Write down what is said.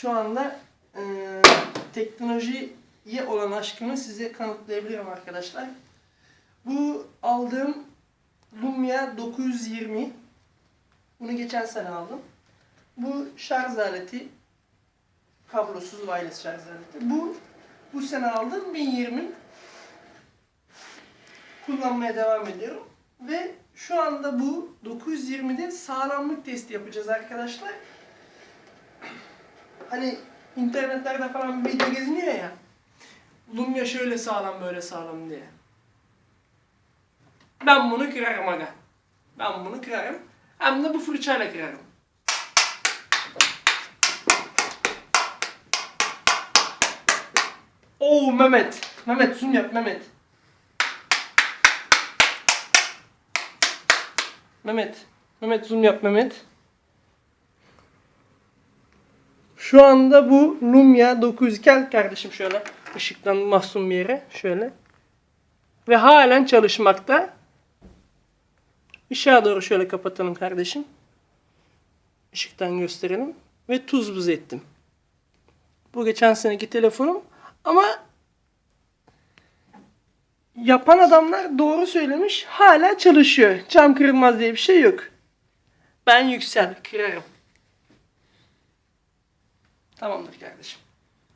şu anda e, teknolojiye olan aşkımı size kanıtlayabilirim arkadaşlar. Bu aldığım Lumia 920. Bunu geçen sene aldım. Bu şarj aleti. Kablosuz wireless şarj aleti. Bu bu sene aldım 1020. Kullanmaya devam ediyorum. Ve şu anda bu 920'de sağlamlık testi yapacağız arkadaşlar. Hani internetlerde falan bir video geziniyor ya. Lumia şöyle sağlam böyle sağlam diye. Ben bunu kırarım aga. Ben bunu kırarım. Hem de bu fırçayla kırarım. Oo Mehmet. Mehmet zoom yap Mehmet. Mehmet. Mehmet zoom yap Mehmet. Şu anda bu Lumia 900 gel kardeşim şöyle ışıktan mahzun bir yere şöyle. Ve halen çalışmakta. Işığa doğru şöyle kapatalım kardeşim. Işıktan gösterelim. Ve tuz buz ettim. Bu geçen seneki telefonum. Ama yapan adamlar doğru söylemiş. Hala çalışıyor. Cam kırılmaz diye bir şey yok. Ben yüksel. Kırarım. Tamamdır kardeşim.